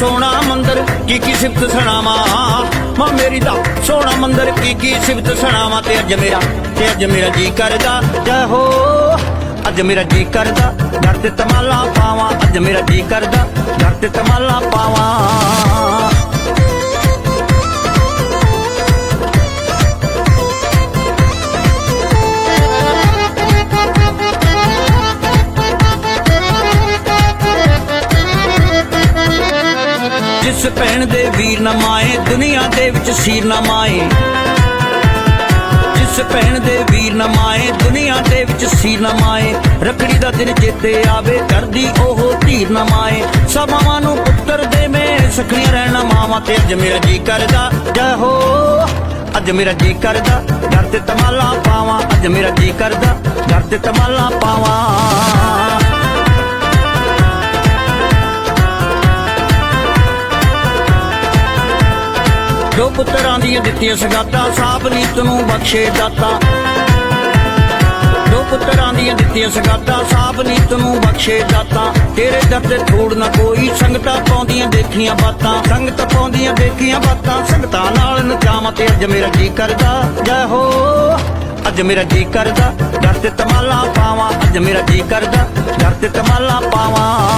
ਸੋਹਣਾ ਮੰਦਰ, ਕੀ ਕੀ ਸਿਫਤ ਸੁਣਾਵਾਂ? ਮਾਂ ਮੇਰੀ ਦਾ ਸੋਹਣਾ ਮੰਦਰ, ਕੀ ਕੀ ਸਿਫਤ ਸੁਣਾਵਾਂ? ਤੇ ਅੱਜ ਮੇਰਾ, ਤੇ ਅੱਜ ਮੇਰਾ ਜੀ ਕਰਦਾ, ਜੈ ਹੋ। ਅੱਜ ਮੇਰਾ ਜੀ ਕਰਦਾ ਡਰ ਤੇ ਤਮਾਲਾ ਪਾਵਾਂ। ਅੱਜ ਮੇਰਾ ਜੀ ਕਰਦਾ ਡਰ ਤੇ ਤਮਾਲਾ ਪਾਵਾਂ। ਜਿਸ ਭੈਣ ਦੇ ਵੀਰ ਨਾ ਮਾਏ, ਦੁਨੀਆ ਦੇ ਵਿੱਚ ਸੀਰ ਨਾ ਮਾਏ। ਜਿਸ ਭੈਣ ਦੇ ਵੀਰ ਨਾ ਮਾਏ, ਦੁਨੀਆ ਦੇ ਵਿੱਚ ਸੀਰ ਨਾ ਮਾਏ। ਰਖੜੀ ਦਾ ਦਿਨ ਚੇਤੇ ਆਵੇ, ਕਰਦੀ ਉਹ ਧੀਰ ਨਾ ਮਾਏ। ਸਮਾਵਾਂ ਨੂੰ ਪੁੱਤਰ ਦੇ ਮੈਂ ਸਖਣੀਆਂ ਰਹਿਣਾ ਮਾਵਾਂ ਤੇ ਅੱਜ ਮੇਰਾ ਜੀ ਕਰਦਾ। ਜੈ ਹੋ, ਅੱਜ ਮੇਰਾ ਜੀ ਕਰਦਾ। ਦਰ ਤੇ ਤਮਾਲਾ ਪਾਵਾਂ, ਅੱਜ ਮੇਰਾ ਜੀ ਕਰਦਾ। ਦਰ ਤੇ ਤਮਾਲਾ ਪਾਵਾਂ। ਜੋ ਪੁੱਤਰਾਂ ਦੀਆਂ ਦਿੱਤੀਆਂ ਸਗਾਤਾਂ, ਸਾਬ ਨੀਤ ਨੂੰ ਬਖਸ਼ੇ ਦਾਤਾ। ਜੋ ਪੁੱਤਰਾਂ ਦੀਆਂ ਦਿੱਤੀਆਂ ਸਗਾਤਾਂ, ਸਾਬ ਨੀਤ ਨੂੰ ਬਖਸ਼ੇ ਦਾਤਾ। ਤੇਰੇ ਦਰ ਤੇ ਥੋੜ ਨਾ ਕੋਈ, ਸੰਗਤਾਂ ਪਾਉਂਦੀਆਂ ਦੇਖੀਆਂ ਬਾਤਾਂ। ਸੰਗਤ ਪਾਉਂਦੀਆਂ ਦੇਖੀਆਂ ਬਾਤਾਂ, ਸੰਗਤਾਂ ਨਾਲ ਨਚਾਵਾਂ ਤੇ ਅੱਜ ਮੇਰਾ ਜੀ ਕਰਦਾ। ਜੈ ਹੋ, ਅੱਜ ਮੇਰਾ ਜੀ ਕਰਦਾ। ਦਰ ਤੇ ਤਮਾਲਾ ਪਾਵਾਂ, ਅੱਜ ਮੇਰਾ ਜੀ ਕਰਦਾ। ਦਰ ਤੇ ਤਮਾਲਾ ਪਾਵਾਂ।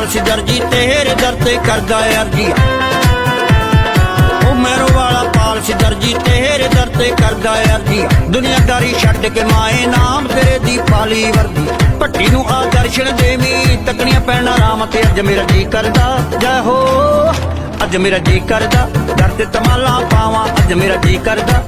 ਵਾਲਾ ਦਰਜੀ ਤੇਰੇ ਦਰ ਤੇ ਕਰਦਾ ਅਰਜੀ। ਉਹ ਮੈਰੋ ਵਾਲਾ ਪਾਲਸ ਦਰਜੀ ਤੇਰੇ ਦਰ ਤੇ ਕਰਦਾ ਅਰਜੀ। ਦੁਨੀਆਦਾਰੀ ਛੱਡ ਕੇ ਮਾਏ ਨਾਮ ਤੇਰੇ ਦੀ ਪਾਲੀ ਵਰਦੀ। ਭੱਟੀ ਨੂੰ ਆ ਦਰਸ਼ਨ ਦੇਵੀ, ਤਕਣੀਆਂ ਪੈਣਾ ਰਾਮ ਤੇ ਅੱਜ ਮੇਰਾ ਜੀ ਕਰਦਾ। ਜੈ ਹੋ, ਅੱਜ ਮੇਰਾ ਜੀ ਕਰਦਾ। ਦਰ ਤੇ ਤਮਾਲਾ ਪਾਵਾਂ, ਅੱਜ ਮੇਰਾ ਜੀ ਕਰਦਾ।